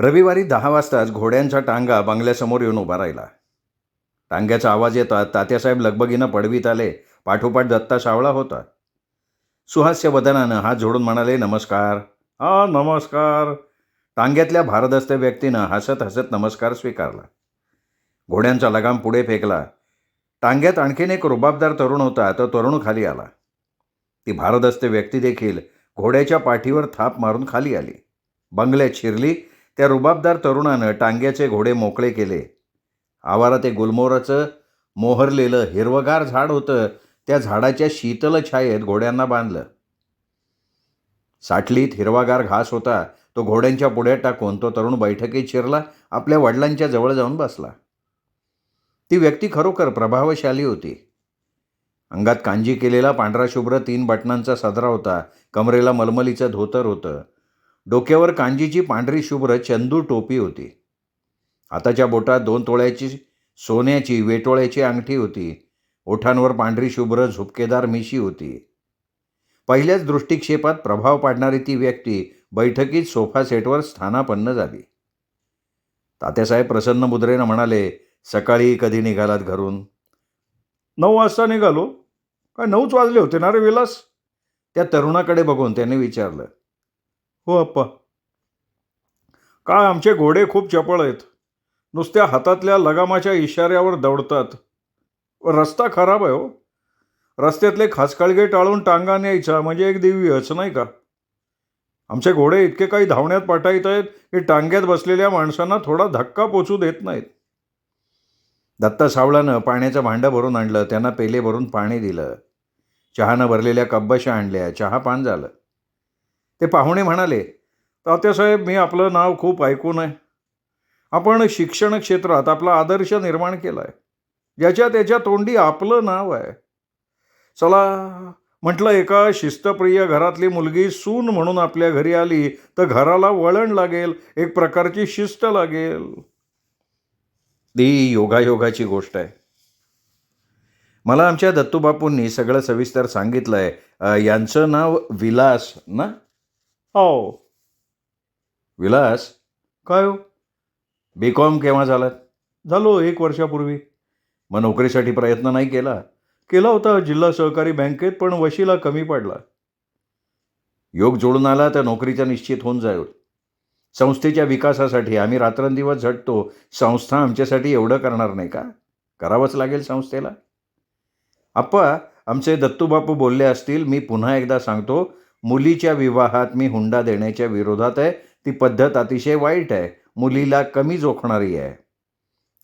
रविवारी दहा वाजताच घोड्यांचा टांगा बंगल्यासमोर येऊन उभा राहिला. टांग्याचा आवाज येतात तात्यासाहेब लगबगीनं पडवीत आले. पाठोपाठ दत्ता सावळा होता. सुहास्य वदनानं हात जोडून म्हणाले नमस्कार. हा नमस्कार. टांग्यातल्या भारदस्त व्यक्तीनं हसत हसत नमस्कार स्वीकारला. घोड्यांचा लगाम पुढे फेकला. टांग्यात आणखीन एक रुबाबदार तरुण होता तो तरुण खाली आला. ती भारदस्त व्यक्ती देखील घोड्याच्या पाठीवर थाप मारून खाली आली. बंगल्यात शिरली त्या रुबाबदार तरुणानं टांग्याचे घोडे मोकळे केले. आवारात ते गुलमोहराचं मोहरलेलं हिरवगार झाड होतं. त्या झाडाच्या शीतल छायेत घोड्यांना बांधलं. साठलीत हिरवागार घास होता. तो घोड्यांच्या पुढ्यात टाकून तो तरुण बैठकीत शिरला. आपल्या वडिलांच्या जवळ जाऊन बसला. ती व्यक्ती खरोखर प्रभावशाली होती. अंगात कांजी केलेला पांढरा शुभ्र तीन बटनांचा सदरा होता. कमरेला मलमलीचं धोतर होतं. डोक्यावर कांजीची पांढरी शुभ्र चंदू टोपी होती. हाताच्या बोटात दोन तोळ्याची सोन्याची वेटोळ्याची अंगठी होती. ओठांवर पांढरी शुभ्र झुपकेदार मिशी होती. पहिल्याच दृष्टिक्षेपात प्रभाव पाडणारी ती व्यक्ती बैठकीत सोफा सेटवर स्थानापन्न झाली. तात्यासाहेब प्रसन्न मुद्रेनं म्हणाले सकाळी कधी निघालात घरून? नऊ वाजता निघालो. काय नऊच वाजले होते ना रे विलास? त्या तरुणाकडे बघून त्याने विचारलं हो अप्पा काय आमचे घोडे खूप चपळ आहेत. नुसत्या हातातल्या लगामाच्या इशाऱ्यावर दौडतात. रस्ता खराब आहे हो. रस्त्यातले खासकाळगे टाळून टांगा न्यायचा म्हणजे एक दिव्यच नाही का? आमचे घोडे इतके काही धावण्यात पाठायत आहेत की टांग्यात बसलेल्या माणसांना थोडा धक्का पोचू देत नाहीत. दत्ता सावळानं पाण्याचं भांडं भरून आणलं त्यांना पेले भरून पाणी दिलं. चहानं भरलेल्या कब्बशा आणल्या चहा पान झालं. ते पाहुणे म्हणाले तात्यासाहेब मी आपलं नाव खूप ऐकून आहे. आपण शिक्षण क्षेत्रात आपला आदर्श निर्माण केला आहे ज्याच्या त्याच्या तोंडी आपलं नाव आहे. चला म्हटलं एका शिस्तप्रिय घरातली मुलगी सून म्हणून आपल्या घरी आली तर घराला वळण लागेल एक प्रकारची शिस्त लागेल. ती योगायोगाची गोष्ट आहे. मला आमच्या दत्तूबापूंनी सगळं सविस्तर सांगितलं आहे यांचं नाव विलास ना? हो. विलास? काय हो? बी कॉम केव्हा झालात? झालो एक वर्षापूर्वी. मग नोकरीसाठी प्रयत्न नाही केला? केला होता जिल्हा सहकारी बँकेत पण वशिला कमी पडला. योग जोडून आला तर नोकरीचा निश्चित होऊन जाईल. संस्थेच्या विकासासाठी आम्ही रात्रंदिवस झटतो. संस्था आमच्यासाठी एवढं करणार नाही का? करावंच लागेल संस्थेला. आप्पा आमचे दत्तूबापू बोलले असतील मी पुन्हा एकदा सांगतो मुलीच्या विवाहात मी हुंडा देण्याच्या विरोधात आहे. ती पद्धत अतिशय वाईट आहे. मुलीला कमी जोखणारी आहे.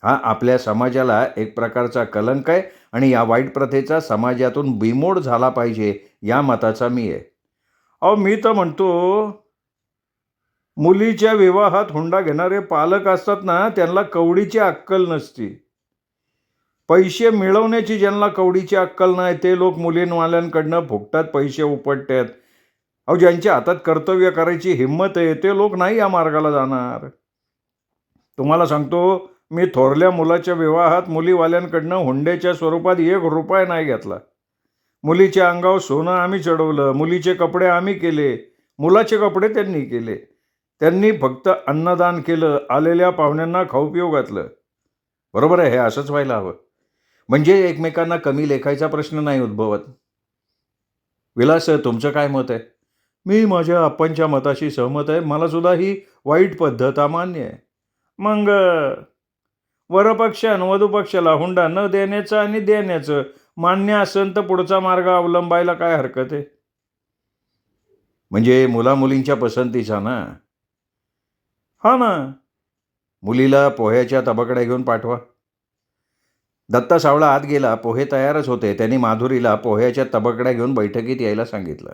हा आपल्या समाजाला एक प्रकारचा कलंक आहे आणि या वाईट प्रथेचा समाजातून बिमोड झाला पाहिजे या मताचा मी आहे. अहो मी तर म्हणतो मुलीच्या विवाहात हुंडा घेणारे पालक असतात ना त्यांना कवडीची अक्कल नसती. पैसे मिळवण्याची ज्यांना कवडीची अक्कल नाही ते लोक मुलींवाल्यांकडनं फुकटात पैसे उपटतात. अहो ज्यांच्या हातात कर्तव्य करायची हिंमत आहे ते लोक नाही या मार्गाला जाणार. तुम्हाला सांगतो मी थोरल्या मुलाच्या विवाहात मुलीवाल्यांकडनं हुंड्याच्या स्वरूपात एक रुपया नाही घेतला. मुलीच्या अंगावर सोनं आम्ही चढवलं मुलीचे कपडे आम्ही केले मुलाचे कपडे त्यांनी केले. त्यांनी फक्त अन्नदान केलं आलेल्या पाहुण्यांना खाऊपिऊ घातलं. बरोबर आहे हे असंच व्हायला हवं. म्हणजे एकमेकांना कमी लेखायचा प्रश्न नाही उद्भवत. विलास तुमचं काय मत आहे? मी माझ्या आप्पांच्या मताशी सहमत आहे. मला सुद्धा ही वाईट पद्धत अमान्य आहे. मग वरपक्ष आणि वधूपक्षाला हुंडा न देण्याचं आणि देण्याचं मान्य असेल तर पुढचा मार्ग अवलंबायला काय हरकत आहे? म्हणजे मुलामुलींच्या पसंतीचा ना? हा ना. मुलीला पोह्याच्या तबकड्या घेऊन पाठवा. दत्ता सावळा आत गेला. पोहे तयारच होते. त्यांनी माधुरीला पोह्याच्या तबकड्या घेऊन बैठकीत यायला सांगितलं.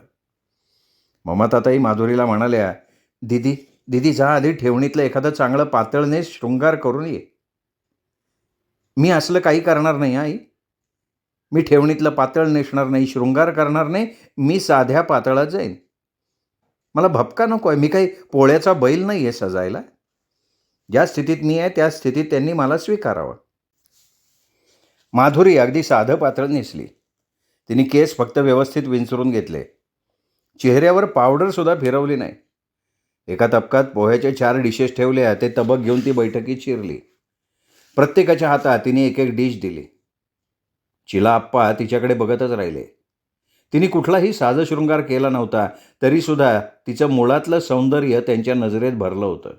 ममताताई माधुरीला म्हणाल्या दिदी दिदी जा आधी ठेवणीतलं एखादं चांगलं पातळने शृंगार करून ये. मी असलं काही करणार नाही आई. मी ठेवणीतलं पातळ नेसणार नाही शृंगार करणार नाही मी साध्या पातळात जाईन. मला भपका नको आहे मी काही पोळ्याचा बैल नाही आहे सजायला. ज्या स्थितीत मी आहे त्या स्थितीत त्यांनी मला स्वीकारावं. माधुरी अगदी साधं पातळ नेसली. तिने केस फक्त व्यवस्थित विंचरून घेतले. चेहऱ्यावर पावडरसुद्धा फिरवली नाही. एका तबकात पोह्याच्या चार डिशेस ठेवल्या ते तबक घेऊन ती बैठकीत शिरली. प्रत्येकाच्या हातात तिने एक एक डिश दिली. चिला आप्पा तिच्याकडे बघतच राहिले. तिने कुठलाही साजशृंगार केला नव्हता तरीसुद्धा तिचं मुळातलं सौंदर्य त्यांच्या नजरेत भरलं होतं.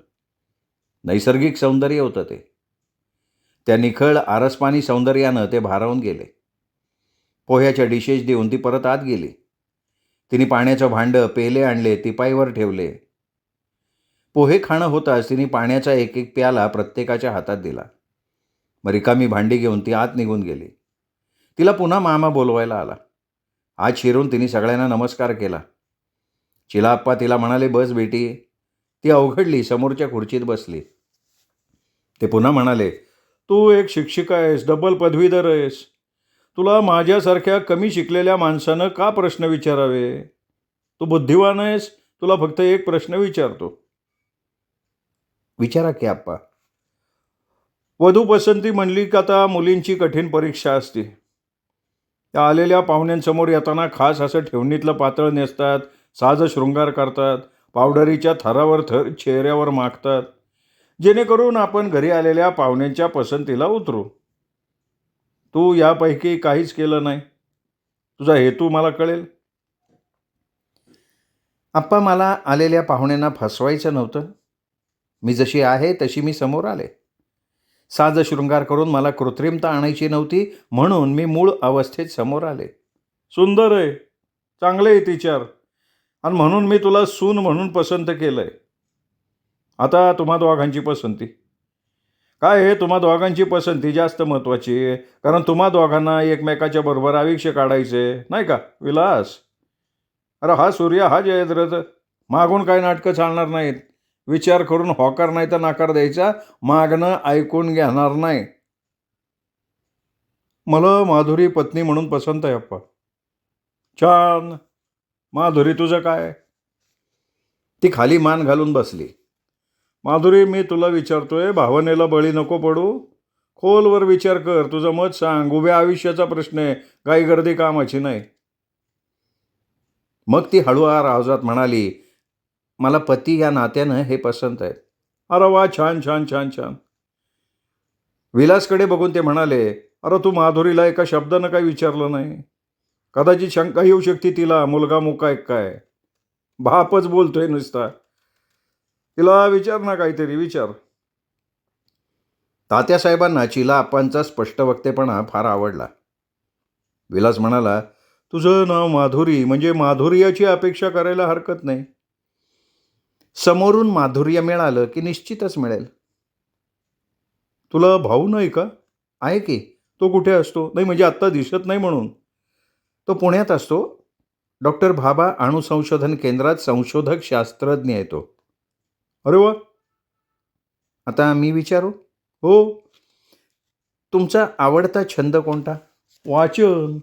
नैसर्गिक सौंदर्य होतं ते. त्या निखळ आरसपानी सौंदर्यानं ते भारावून गेले. पोह्याच्या डिशेस देऊन ती परत आत गेली. तिने पाण्याचं भांडं पेले आणले तिपाईवर ठेवले. पोहे खाणं होताच तिने पाण्याचा एक एक प्याला प्रत्येकाच्या हातात दिला. मग रिकामी भांडी घेऊन ती आत निघून गेली. तिला पुन्हा मामा बोलवायला आला. आज शिरून तिने सगळ्यांना नमस्कार केला. चिलाप्पा तिला म्हणाले बस बेटी. ती अवघडली समोरच्या खुर्चीत बसली. ते पुन्हा म्हणाले तू एक शिक्षिका आहेस डबल पदवीधर आहेस. तुला माझ्यासारख्या कमी शिकलेल्या माणसानं का प्रश्न विचारावे? तू बुद्धिवान आहेस तुला फक्त एक प्रश्न विचारतो. विचारा की आप्पा. वधू पसंती म्हणली का आता मुलींची कठीण परीक्षा असते. त्या आलेल्या पाहुण्यांसमोर येताना खास असं ठेवणीतलं पातळ नेसतात साज शृंगार करतात पावडरीच्या थरावर थर चेहऱ्यावर मागतात जेणेकरून आपण घरी आलेल्या पाहुण्यांच्या पसंतीला उतरू. तू यापैकी काहीच केलं नाही. तुझा हेतू मला कळेल. आप्पा मला आलेल्या पाहुण्यांना फसवायचं नव्हतं. मी जशी आहे तशी मी समोर आले. साज शृंगार करून मला कृत्रिमता आणायची नव्हती म्हणून मी मूळ अवस्थेत समोर आले. सुंदर आहे. चांगले आहे तिच्यावर आणि म्हणून मी तुला सून म्हणून पसंत केलं आहे आता तुम्हा दोघांची पसंती. काय आहे तुम्हा दोघांची पसंती जास्त महत्त्वाची आहे. कारण तुम्हा दोघांना एकमेकाच्या बरोबर आयुष्य काढायचे नाही का? विलास. अरे हा सूर्य हा जयद्रथ. मागून काय नाटकं चालणार नाहीत? विचार करून होकार नाही तर नाकार द्यायचा? मागणं ऐकून घेणार नाही. मला माधुरी पत्नी म्हणून पसंत आहे अप्पा. छान. माधुरी तुझं काय? ती खाली मान घालून बसली. माधुरी मी तुला विचारतोय भावनेला बळी नको पडू. खोलवर विचार कर तुझं मत सांग. उभ्या आयुष्याचा प्रश्न आहे. काही गर्दी कामाची नाही. मग ती हळूहार आवाजात म्हणाली मला पती या नात्यानं हे पसंत आहे अरे वा छान छान छान छान. विलासकडे बघून ते म्हणाले अरे तू माधुरीला एका शब्दानं काही विचारलं नाही. कदाचित शंका येऊ शकते तिला मुलगा मुका एक काय. बापच बोलतोय नुसता. तिला विचार ना काहीतरी विचार. तात्यासाहेबांना चिला आप्पांचा स्पष्ट वक्तेपणा फार आवडला. विलास म्हणाला तुझं नाव माधुरी म्हणजे माधुर्याची अपेक्षा करायला हरकत नाही. समोरून माधुर्य मिळालं की निश्चितच मिळेल. तुला भाऊ नाही का? आहे की? तो कुठे असतो? नाही म्हणजे आत्ता दिसत नाही म्हणून. तो पुण्यात असतो. डॉक्टर भाबा अणुसंशोधन केंद्रात संशोधक शास्त्रज्ञ आहे तो. अरे वा. आता मी विचारू? हो. तुमचा आवडता छंद कोणता? वाचन.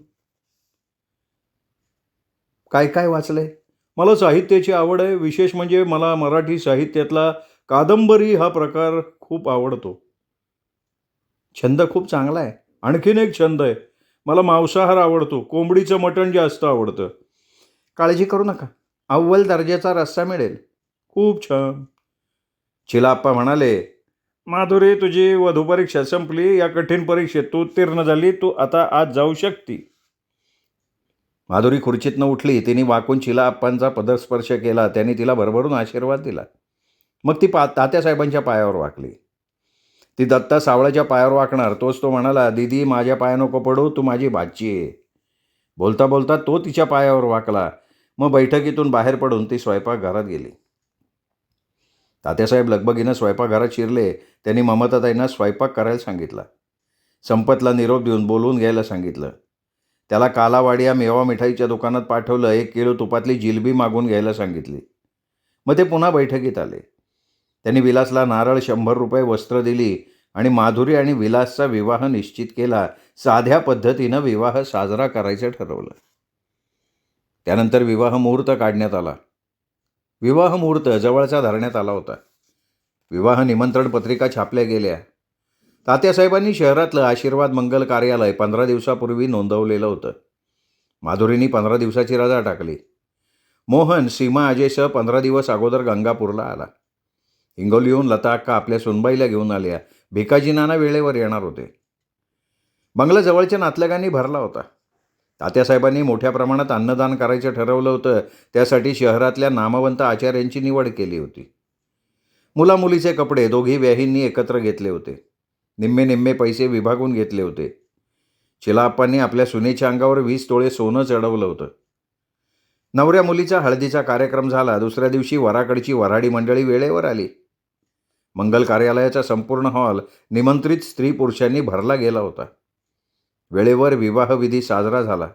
काय काय वाचलंय? मला साहित्याची आवड आहे. विशेष म्हणजे मला मराठी साहित्यातला कादंबरी हा प्रकार खूप आवडतो. छंद खूप चांगला आहे. आणखीन एक छंद आहे. मला मांसाहार आवडतो. कोंबडीचं मटण जास्त आवडतं. काळजी करू नका. अव्वल दर्जाचा रस्सा मिळेल. खूप छान. चिलाप्पा म्हणाले माधुरी तुझी वधू परीक्षा संपली या कठीण परीक्षेत तू उत्तीर्ण झाली तू आता आज जाऊ शकती. माधुरी खुर्चीतनं उठली तिने वाकून चिला आप्पांचा पदस्पर्श केला त्यांनी तिला भरभरून आशीर्वाद दिला. मग ती पा तात्यासाहेबांच्या पायावर वाकली. ती दत्ता सावळ्याच्या पायावर वाकणार तोच तो म्हणाला दीदी माझ्या पाया नको पडू तू माझी भाची आहे. बोलता बोलता तो तिच्या पायावर वाकला. मग बैठकीतून बाहेर पडून ती स्वयंपाकघरात गेली. तात्यासाहेब लगबगीनं स्वयंपाकघरात शिरले. त्यांनी ममताताईंना स्वयंपाक करायला सांगितला. संपतला निरोप देऊन बोलवून घ्यायला सांगितलं. त्याला कालावाडी या मेवा मिठाईच्या दुकानात पाठवलं. एक किलो तुपातली जिलबी मागून घ्यायला सांगितली. मग ते पुन्हा बैठकीत आले. त्यांनी विलासला नारळ शंभर रुपये वस्त्र दिली आणि माधुरी आणि विलासचा विवाह निश्चित केला. साध्या पद्धतीनं विवाह साजरा करायचं ठरवलं. त्यानंतर विवाह मुहूर्त काढण्यात आला. विवाह मुहूर्त जवळचा धरण्यात आला होता. विवाह निमंत्रण पत्रिका छापल्या गेल्या. तात्यासाहेबांनी शहरातलं आशीर्वाद मंगल कार्यालय पंधरा दिवसापूर्वी नोंदवलेलं होतं. माधुरीनी पंधरा दिवसाची रजा टाकली. मोहन सीमा अजयसह पंधरा दिवस अगोदर गंगापूरला आला. हिंगोलीहून लता अक्का आपल्या सुनबाईला घेऊन आल्या. भिकाजीनाना वेळेवर येणार होते. बंगला जवळच्या नातलगांनी भरला होता. तात्यासाहेबांनी मोठ्या प्रमाणात अन्नदान करायचं ठरवलं होतं. त्यासाठी शहरातल्या नामवंत आचार्यांची निवड केली होती. मुलामुलीचे कपडे दोघी व्याहींनी एकत्र घेतले होते. निम्मे निम्मे पैसे विभागून घेतले होते. चिलाप्पांनी आपल्या सुनेच्या अंगावर वीस तोळे सोनं चढवलं होतं. नवऱ्या मुलीचा हळदीचा कार्यक्रम झाला. दुसऱ्या दिवशी वराकडची वऱ्हाडी मंडळी वेळेवर आली. मंगल कार्यालयाचा संपूर्ण हॉल निमंत्रित स्त्री पुरुषांनी भरला गेला होता. वेळेवर विवाहविधी साजरा झाला.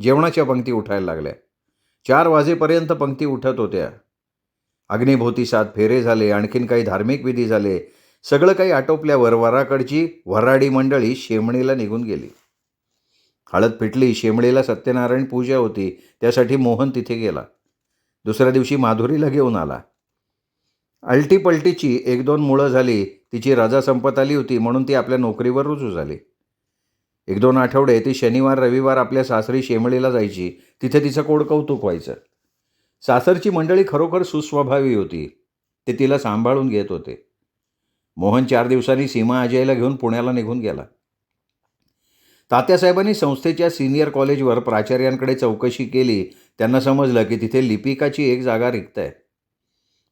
जेवणाच्या पंक्ती उठायला लागल्या. चार वाजेपर्यंत पंक्ती उठत होत्या. अग्निभोवती सात फेरे झाले आणखीन काही धार्मिक विधी झाले. सगळं काही आटोपल्यावर वराकडची वराडी मंडळी शेमणीला निघून गेली. हळद पिटली शेमळीला सत्यनारायण पूजा होती. त्यासाठी मोहन तिथे गेला. दुसऱ्या दिवशी माधुरीला घेऊन आला. अल्टीपलटीची एक दोन मुळं झाली. तिची रजा संपत आली होती म्हणून ती आपल्या नोकरीवर रुजू झाली. एक दोन आठवडे ती शनिवार रविवार आपल्या सासरी शेमळीला जायची. तिथे तिचं कोड कौतुक व्हायचं. सासरची मंडळी खरोखर सुस्वभावी होती. ते तिला सांभाळून घेत होते. मोहन चार दिवसांनी सीमा अजयला घेऊन पुण्याला निघून गेला. तात्यासाहेबांनी संस्थेच्या सिनियर कॉलेजवर प्राचार्यांकडे चौकशी केली. त्यांना समजलं की तिथे लिपिकाची एक जागा रिक्त आहे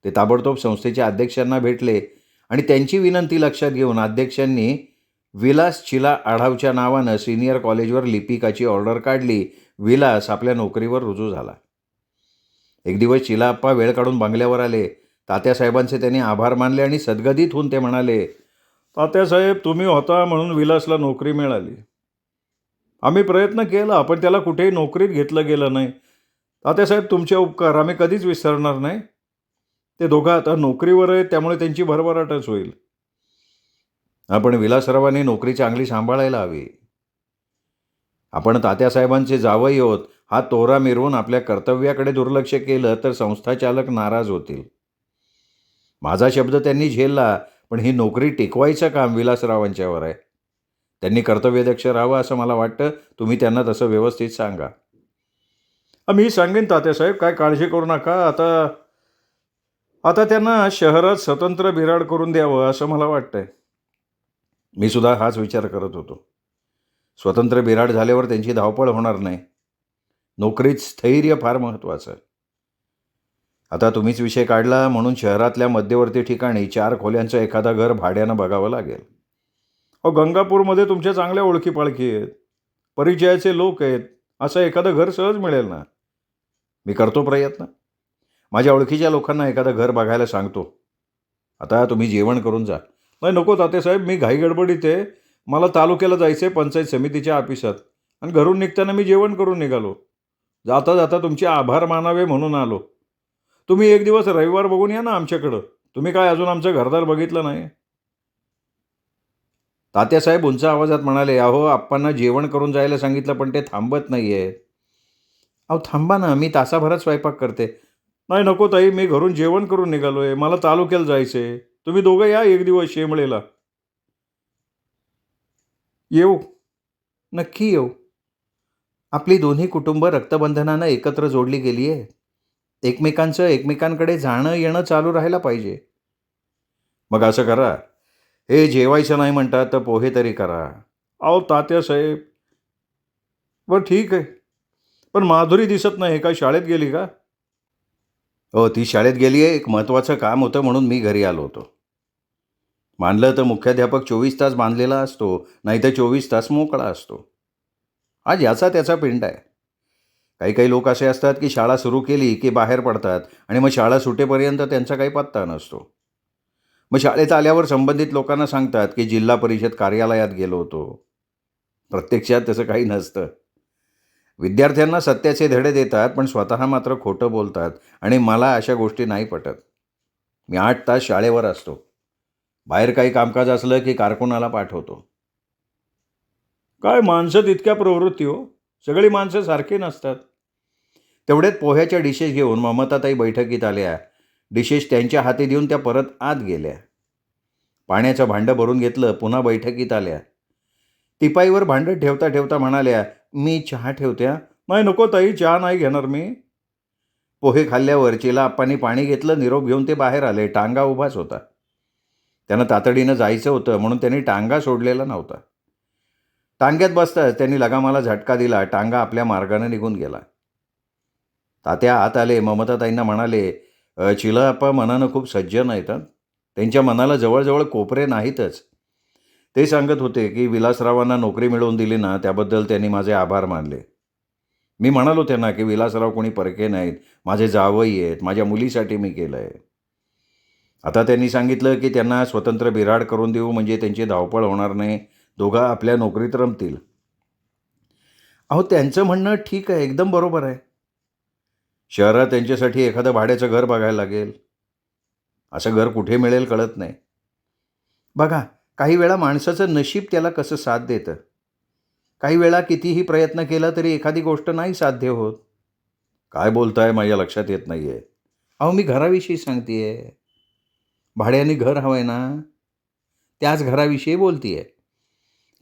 ते ताबडतोब संस्थेच्या अध्यक्षांना भेटले आणि त्यांची विनंती लक्षात घेऊन अध्यक्षांनी विलास चिला आढावच्या नावानं सिनियर कॉलेजवर लिपिकाची ऑर्डर काढली. विलास आपल्या नोकरीवर रुजू झाला. एक दिवस चिलाप्पा वेळ काढून बंगल्यावर आले. तात्यासाहेबांचे त्यांनी आभार मानले आणि सद्गदित होऊन ते म्हणाले तात्यासाहेब तुम्ही होता म्हणून विलासला नोकरी मिळाली. आम्ही प्रयत्न केला पण त्याला कुठेही नोकरीत घेतलं गेलं नाही. तात्यासाहेब तुमचे उपकार आम्ही कधीच विसरणार नाही. ते दोघं आता नोकरीवर आहेत त्यामुळे त्यांची भरभराटच होईल. पण विलासरावांनी नोकरी चांगली सांभाळायला हवी. आपण तात्यासाहेबांचे जावई होत हा तोरा मिरवून आपल्या कर्तव्याकडे दुर्लक्ष केलं तर संस्थाचालक नाराज होतील. माझा शब्द त्यांनी झेलला पण ही नोकरी टिकवायचं काम विलासरावांच्यावर आहे. त्यांनी कर्तव्यदक्ष राहावं असं मला वाटतं तुम्ही त्यांना तसं व्यवस्थित सांगा. मी सांगेन तात्यासाहेब काय काळजी करू नका आता आता त्यांना शहरात स्वतंत्र बिराड करून द्यावं असं मला वाटतंय. मी सुद्धा हाच विचार करत होतो. स्वतंत्र बिराड झाल्यावर त्यांची धावपळ होणार नाही. नोकरीत स्थैर्य फार महत्त्वाचं. आता तुम्हीच विषय काढला म्हणून शहरातल्या मध्यवर्ती ठिकाणी चार खोल्यांचं एखादा घर भाड्यानं बघावं लागेल. अहो गंगापूरमध्ये तुमच्या चांगल्या ओळखी पाळखी आहेत. परिचयाचे लोक आहेत. असं एखादं घर सहज मिळेल ना? मी करतो प्रयत्न. माझ्या ओळखीच्या लोकांना एखादं घर बघायला सांगतो. आता तुम्ही जेवण करून जा. नाही नको तातेसाहेब मी घाईगडबडीत आहे. मला तालुक्याला जायचं आहे पंचायत समितीच्या ऑफिसात. आणि घरून निघताना मी जेवण करून निघालो. जाता जाता तुमचे आभार मानावे म्हणून आलो. तुम्ही एक दिवस रविवार बघून या ना आमच्याकडं. तुम्ही काय अजून आमचं घरदार बघितलं नाही? तात्यासाहेब उंच आवाजात म्हणाले अहो आप्पांना जेवण करून जायला सांगितलं पण ते थांबत नाही आहे अहो थांबा ना मी तासाभरात स्वयंपाक करते. नाही नको ताई मी घरून जेवण करून निघालो आहे मला तालुक्याला जायचं आहे तुम्ही दोघं या एक दिवस शेमळेला. येऊ. नक्की येऊ. आपली दोन्ही कुटुंब रक्तबंधनानं एकत्र जोडली गेली आहे एकमेकांचं एकमेकांकडे जाणं येणं चालू राहायला पाहिजे. मग असं करा. हे जेवायचं नाही म्हणतात तर पोहे तरी करा. अहो तात्यासाहेब बरं ठीक आहे. पण माधुरी दिसत नाही काय शाळेत गेली का? हो ती शाळेत गेली आहे एक महत्त्वाचं काम होतं म्हणून मी घरी आलो होतो. मानलं तर मुख्याध्यापक चोवीस तास बांधलेला असतो नाही तर चोवीस तास मोकळा असतो. आज याचा त्याचा पिंड आहे. काही काही लोक असे असतात की शाळा सुरू केली की बाहेर पडतात आणि मग शाळा सुटेपर्यंत त्यांचा काही पत्ता नसतो. मग शाळेत आल्यावर संबंधित लोकांना सांगतात की जिल्हा परिषद कार्यालयात गेलो होतो. प्रत्यक्षात तसं काही नसतं. विद्यार्थ्यांना सत्याचे धडे देतात पण स्वतः मात्र खोटं बोलतात आणि मला अशा गोष्टी नाही पटत. मी आठ तास शाळेवर असतो. बाहेर काही कामकाज असलं की कारकुनाला पाठवतो. काय माणसं तितक्या प्रवृत्ती हो? सगळी माणसं सारखी नसतात. तेवढ्यात पोह्याच्या डिशेस घेऊन ममताताई बैठकीत आल्या. डिशेस त्यांच्या हाती देऊन त्या परत आत गेल्या. पाण्याचं भांडं भरून घेतलं पुन्हा बैठकीत आल्या. तिपाईवर भांडं ठेवता ठेवता म्हणाल्या मी चहा ठेवत्या नाही नको ताई चहा नाही घेणार मी. पोहे खाल्ल्यावर चिला आप्पांनी पाणी घेतलं निरोप घेऊन ते बाहेर आले. टांगा उभाच होता. त्यांना तातडीनं जायचं होतं म्हणून त्यांनी टांगा सोडलेला नव्हता. टांग्यात बसताच त्यांनी लगामाला झटका दिला. टांगा आपल्या मार्गाने निघून गेला. तात्या आत आले. ममताताईंना म्हणाले "अ, मनानं खूप सज्जन आहेत त्यांच्या मनाला जवळजवळ कोपरे नाहीतच. ते सांगत होते की विलासरावांना नोकरी मिळवून दिली ना त्याबद्दल त्यांनी माझे आभार मानले. मी म्हणालो त्यांना की विलासराव कोणी परके नाहीत. माझे जावई आहेत. माझ्या मुलीसाठी मी केलं आहे आता त्यांनी सांगितलं की त्यांना स्वतंत्र बिराड करून देऊ म्हणजे त्यांची धावपळ होणार नाही. दोघा आपल्या नोकरीत रमतील. अहो त्यांचं म्हणणं ठीक आहे एकदम बरोबर आहे. शहरात त्यांच्यासाठी एखादं भाड्याचं घर बघायला लागेल. असं घर कुठे मिळेल कळत नाही. बघा काही वेळा माणसाचं नशीब त्याला कसं साथ देतं? काही वेळा कितीही प्रयत्न केला तरी एखादी गोष्ट नाही साध्य होत. काय बोलताय माझ्या लक्षात येत नाही आहे अहो मी घराविषयी सांगते आहे भाड्याने घर हवं आहे ना? त्याच घराविषयी बोलतीये.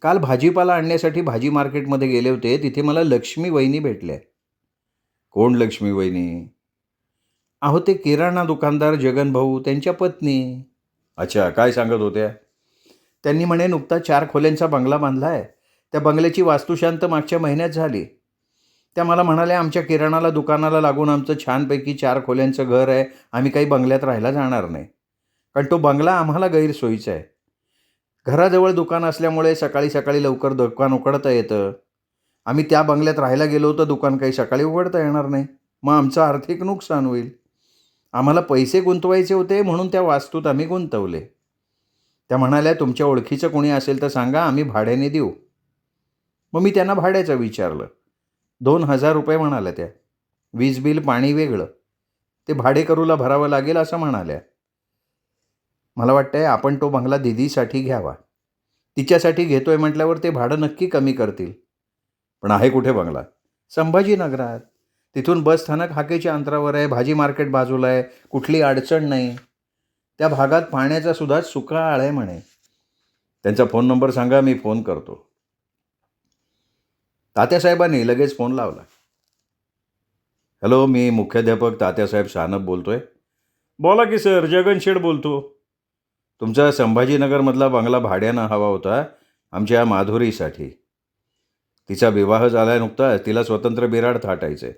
काल भाजीपाला आणण्यासाठी भाजी मार्केटमध्ये गेले होते. तिथे मला लक्ष्मी वहिनी भेटल्या. कोण लक्ष्मी वहिनी? अहो ते किराणा दुकानदार जगन भाऊ त्यांच्या पत्नी. अच्छा काय सांगत होत्या? त्यांनी म्हणे नुकता चार खोल्यांचा बंगला बांधला आहे त्या बंगल्याची वास्तुशांत मागच्या महिन्यात झाली. त्या मला म्हणाल्या आमच्या किराणाला दुकानाला लागून आमचं छानपैकी चार खोल्यांचं घर आहे. आम्ही काही बंगल्यात राहायला जाणार नाही. कारण तो बंगला आम्हाला गैरसोयीचा आहे. घराजवळ दुकान असल्यामुळे सकाळी सकाळी लवकर दुकान उघडता येतं. आम्ही त्या बंगल्यात राहायला गेलो तर दुकान काही सकाळी उघडता येणार नाही. मग आमचं आर्थिक नुकसान होईल. आम्हाला पैसे गुंतवायचे होते म्हणून त्या वास्तूत आम्ही गुंतवले. त्या म्हणाल्या तुमच्या ओळखीचं कोणी असेल तर सांगा आम्ही भाड्याने देऊ. मग मी त्यांना भाड्याचं विचारलं. दोन हजार रुपये म्हणाल्या त्या. वीज बिल पाणी वेगळं. ते भाडेकरूला भरावं लागेल असं म्हणाल्या. मला वाटतंय आपण तो बंगला दिदीसाठी घ्यावा. तिच्यासाठी घेतोय म्हटल्यावर ते भाडं नक्की कमी करतील. पण आहे कुठे बंगला? संभाजीनगरात. तिथून बस स्थानक हाकेच्या अंतरावर आहे भाजी मार्केट बाजूला आहे कुठली अडचण नाही. त्या भागात पाण्याचा सुद्धा सुकाळ आहे म्हणे. त्यांचा फोन नंबर सांगा मी फोन करतो. तात्यासाहेबांनी लगेच फोन लावला. हॅलो मी मुख्याध्यापक तात्यासाहेब सानप बोलतोय. बोला की सर जगन शेड बोलतो. तुमचा संभाजीनगरमधला बंगला भाड्यानं हवा होता आमच्या माधुरीसाठी. तिचा विवाह झाला नुकताच. तिला स्वतंत्र बिराड थाटायचं. आहे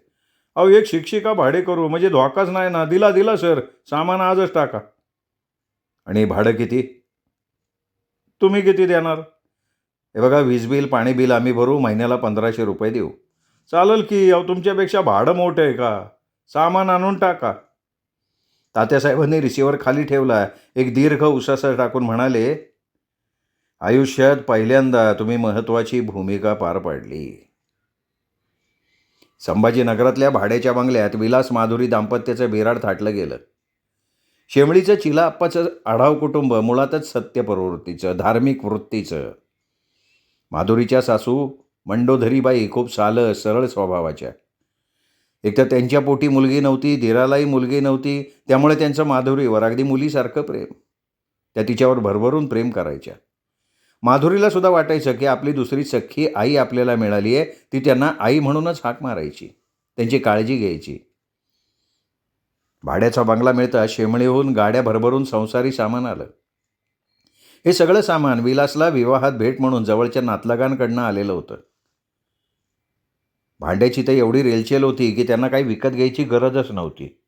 अहो एक शिक्षिका भाडे करू म्हणजे धोकाच नाही ना? दिला दिला सर. सामान आजच टाका. आणि भाडं किती? तुम्ही किती देणार? हे बघा वीज बिल पाणी बिल आम्ही भरू महिन्याला पंधराशे रुपये देऊ. चालेल की अहो तुमच्यापेक्षा भाडं मोठं आहे का? सामान आणून टाका. तात्यासाहेबांनी रिसिव्हर खाली ठेवला. एक दीर्घ उसासा टाकून म्हणाले आयुष्यात पहिल्यांदा तुम्ही महत्त्वाची भूमिका पार पाडली. संभाजीनगरातल्या भाड्याच्या बंगल्यात विलास माधुरी दाम्पत्याचं बिराड थाटलं गेलं. शेमळीचं चिला आप्पाचं आढाव कुटुंब मुळातच सत्य प्रवृत्तीचं धार्मिक वृत्तीचं. माधुरीच्या सासू मंडोधरीबाई खूप साल सरळ स्वभावाच्या. एक तर त्यांच्या पोटी मुलगी नव्हती धीरालाही मुलगी नव्हती त्यामुळे त्यांचं माधुरीवर अगदी मुलीसारखं प्रेम. त्या तिच्यावर भरभरून प्रेम करायच्या. माधुरीला सुद्धा वाटायचं की आपली दुसरी सख्खी आई आपल्याला मिळाली आहे ती त्यांना आई म्हणूनच हाक मारायची त्यांची काळजी घ्यायची. भाड्याचा बंगला मिळता शेमळीहून गाड्या भरभरून संसारी सामान आलं. हे सगळं सामान विलासला विवाहात भेट म्हणून जवळच्या नातलगांकडनं आलेलं होतं. भांड्याची तर एवढी रेलचेल होती की त्यांना काही विकत घ्यायची गरजच नव्हती.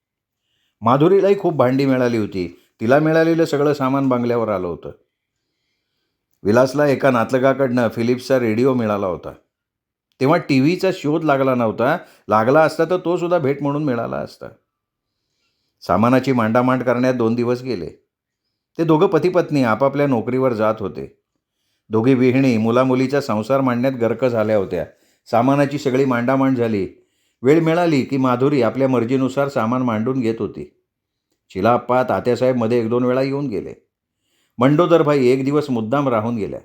माधुरीलाही खूप भांडी मिळाली होती. तिला मिळालेलं सगळं सामान बांगल्यावर आलं होतं. विलासला एका नातलगाकडनं फिलिप्सचा रेडिओ मिळाला होता. तेव्हा टी व्हीचा शोध लागला नव्हता. लागला असता तर तो सुद्धा भेट म्हणून मिळाला असता. सामानाची मांडामांड करण्यात दोन दिवस गेले. ते दोघं पतीपत्नी आपापल्या नोकरीवर जात होते. दोघी विहिणी मुलामुलीचा संसार मांडण्यात गर्क झाल्या होत्या. सामानाची सगळी मांडामांड झाली. वेळ मिळाली की माधुरी आपल्या मर्जीनुसार सामान मांडून घेत होती. चिलाप्पा तात्यासाहेबमध्ये एक दोन वेळा येऊन गेले. मंडोदरभाई एक दिवस मुद्दाम राहून गेल्या.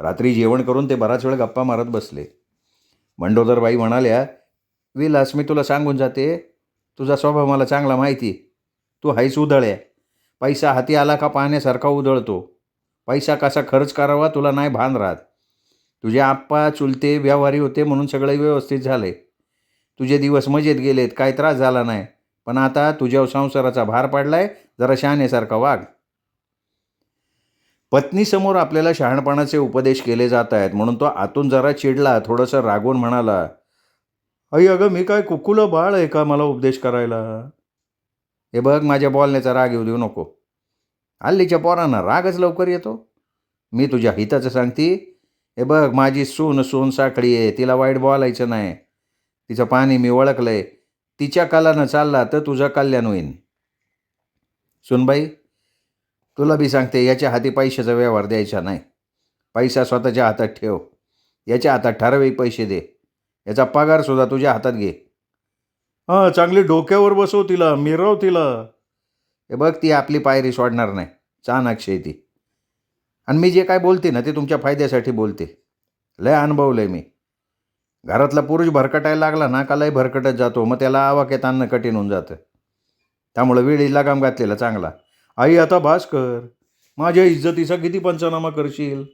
रात्री जेवण करून ते बराच वेळ गप्पा मारत बसले. मंडोदरबाई म्हणाल्या विलास मी तुला सांगून जाते. तुझा स्वभाव मला चांगला माहिती. तू हायच उधळ्या. पैसा हाती आला का पाहण्यासारखा उधळतो. पैसा कसा खर्च करावा तुला नाही भान राहत. तुझे आप्पा चुलते व्यवहारी होते म्हणून सगळे व्यवस्थित झाले. तुझे दिवस मजेत गेलेत काय त्रास झाला नाही. पण आता तुझ्या संसाराचा भार पाडलाय जरा शहाण्यासारखा वाघ पत्नीसमोर आपल्याला शहाणपणाचे उपदेश केले जात आहेत म्हणून तो आतून जरा चिडला थोडंसं रागवून म्हणाला अई अगं मी काय कुकुलं बाळ आहे का मला उपदेश करायला? हे बघ माझ्या बोलण्याचा राग येऊ देऊ नको. हल्लीच्या पोरांना रागच लवकर येतो. मी तुझ्या हिताचं सांगती हे बघ माझी सून सून साखळी आहे तिला वाईट बोलायचं नाही. तिचं पाणी मी ओळखलंय. तिच्या कालानं चालला तर तुझं कल्याण होईन. सुनबाई तुला बी सांगते याच्या हाती पैशाचा व्यवहार द्यायचा नाही. पैसा स्वतःच्या हातात ठेव. याच्या हातात ठराविक पैसे दे. याचा पगारसुद्धा तुझ्या हातात घे. हां चांगली डोक्यावर बसव तिला मिरव तिला. हे बघ ती आपली पायरी सोडणार नाही. चाणाक्ष ती. आणि मी जे काय बोलते ना ते तुमच्या फायद्यासाठी बोलते. लय अनुभवलं आहे मी. घरातला पुरुष भरकटायला लागला ना का लय भरकटत जातो? मग त्याला आवाक्यात आणणं कठीण होऊन जातं. त्यामुळं वेळी लगाम घातलेला चांगला. आई आता भास कर. माझ्या इज्जतीचा किती पंचनामा करशील?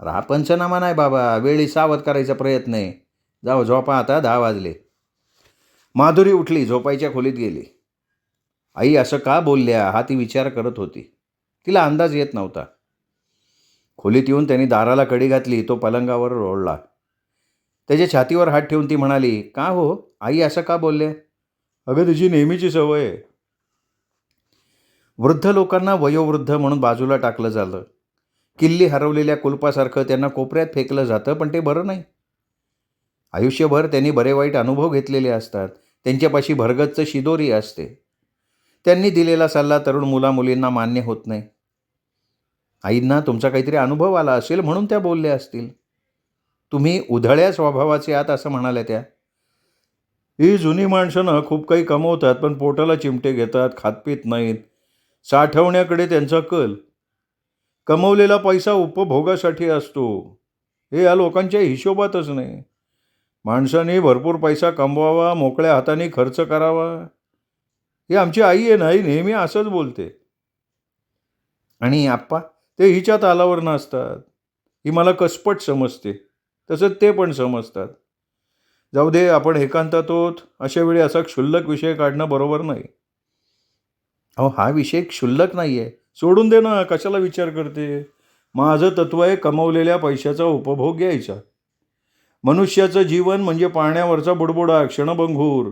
अरे हा पंचनामा नाही बाबा. वेळी सावध करायचा प्रयत्न आहे. जाऊ झोपा आता दहा वाजले. माधुरी उठली झोपायच्या खोलीत गेली. आई असं का बोलल्या? हा ती विचार करत होती. तिला अंदाज येत नव्हता. खोलीत येऊन त्यांनी दाराला कडी घातली तो पलंगावर रोळला त्याच्या छातीवर हात ठेवून ती म्हणाली का हो? आई असं का बोलले? अगं तुझी नेहमीची सवय आहे. वृद्ध लोकांना वयोवृद्ध म्हणून बाजूला टाकलं झालं. किल्ली हरवलेल्या कुलपासारखं त्यांना कोपऱ्यात फेकलं जातं पण ते बरं नाही. आयुष्यभर त्यांनी बरे वाईट अनुभव घेतलेले असतात. त्यांच्यापाशी भरगतचं शिदोरी असते. त्यांनी दिलेला सल्ला तरुण मुलामुलींना मान्य होत नाही. आईंना तुमचा काहीतरी अनुभव आला असेल म्हणून त्या बोलल्या असतील. तुम्ही उधळ्या स्वभावाचे आहात असं म्हणाल्या त्या. ही जुनी माणसं ना खूप काही कमवतात पण पोटाला चिमटे घेतात खातपीत नाहीत. साठवण्याकडे त्यांचा कल. कमवलेला पैसा उपभोगासाठी असतो. हे या लोकांच्या हिशोबातच नाही. माणसाने भरपूर पैसा कमवावा मोकळ्या हाताने खर्च करावा. ही आमची आई आहे ना ही नेहमी असंच बोलते. आणि आप्पा? ते हिच्या तालावर नाचतात. ही मला कसपट समजते. तसंच ते पण समजतात. जाऊ दे आपण एकांतात होत अशा वेळी असा क्षुल्लक विषय काढणं बरोबर नाही. अहो हा विषय क्षुल्लक नाही आहे सोडून दे ना कशाला विचार करते? माझं तत्व आहे कमवलेल्या पैशाचा उपभोग घ्यायचा. मनुष्याचं जीवन म्हणजे पाण्यावरचा बुडबुडा क्षणभंगूर.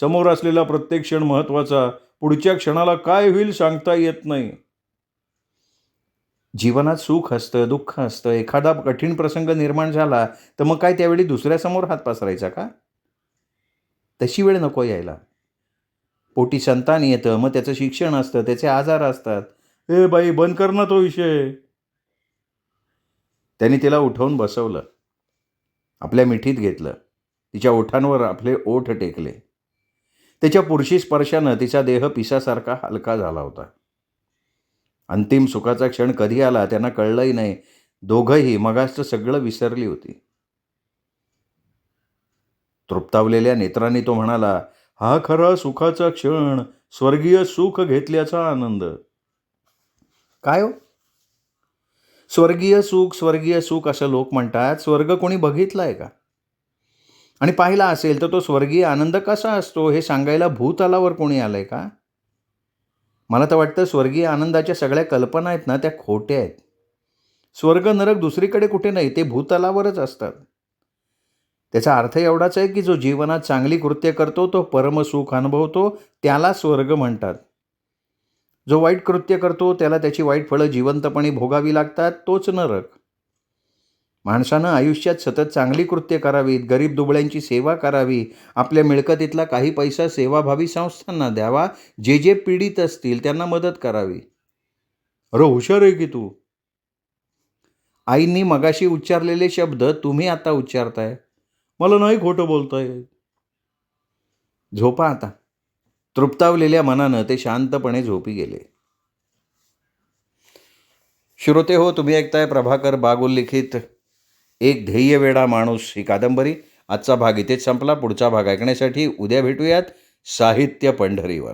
समोर असलेला प्रत्येक क्षण महत्त्वाचा. पुढच्या क्षणाला काय होईल सांगता येत नाही. जीवनात सुख असतं दुःख असतं एखादा कठीण प्रसंग निर्माण झाला तर मग काय त्यावेळी दुसऱ्यासमोर हात पसरायचा का? तशी वेळ नको यायला. पोटी संतान येतं मग त्याचं शिक्षण असतं त्याचे आजार असतात. ए बाई बंद कर ना तो विषय. त्यांनी तिला उठवून बसवलं. आपल्या मिठीत घेतलं. तिच्या ओठांवर आपले ओठ टेकले. त्याच्या पुरुषी स्पर्शानं तिचा देह पिसासारखा हलका झाला होता. अंतिम सुखाचा क्षण कधी आला त्यांना कळलंही नाही. दोघंही मगासचं सगळं विसरली होती. तृप्तावलेल्या नेत्रांनी तो म्हणाला हा खरा सुखाचा क्षण स्वर्गीय सुख घेतल्याचा आनंद. काय हो? स्वर्गीय सुख स्वर्गीय सुख असं लोक म्हणतात. स्वर्ग कोणी बघितलाय का? आणि पाहिला असेल तर तो स्वर्गीय आनंद कसा असतो हे सांगायला भूतलावर कोणी आलंय का? मला तर वाटतं स्वर्गीय आनंदाच्या सगळ्या कल्पना आहेत ना त्या खोट्या आहेत. स्वर्ग नरक दुसरीकडे कुठे नाही ते भूतलावरच असतात. त्याचा अर्थ एवढाच आहे की जो जीवनात चांगली कृत्य करतो तो परमसुख अनुभवतो त्याला स्वर्ग म्हणतात. जो वाईट कृत्य करतो त्याला त्याची वाईट फळं जिवंतपणे भोगावी लागतात तोच नरक. माणसानं आयुष्यात सतत चांगली कृत्य करावीत गरीब दुबळ्यांची सेवा करावी आपल्या मिळकतीतला काही पैसा सेवाभावी संस्थांना द्यावा जे जे पीडित असतील त्यांना मदत करावी. अरे हुशार आहे की तू? आईंनी मगाशी उच्चारलेले शब्द तुम्ही आता उच्चारताय. मला नाही खोटं बोलताय. झोपा आता. तृप्तावलेल्या मनानं ते शांतपणे झोपी गेले. श्रोते हो तुम्ही ऐकताय प्रभाकर बागुल्लिखित एक ध्येयवेडा माणूस ही कादंबरी आजचा भाग इथेच संपला. पुढचा भाग ऐकण्यासाठी उद्या भेटूयात साहित्य पंढरीवर.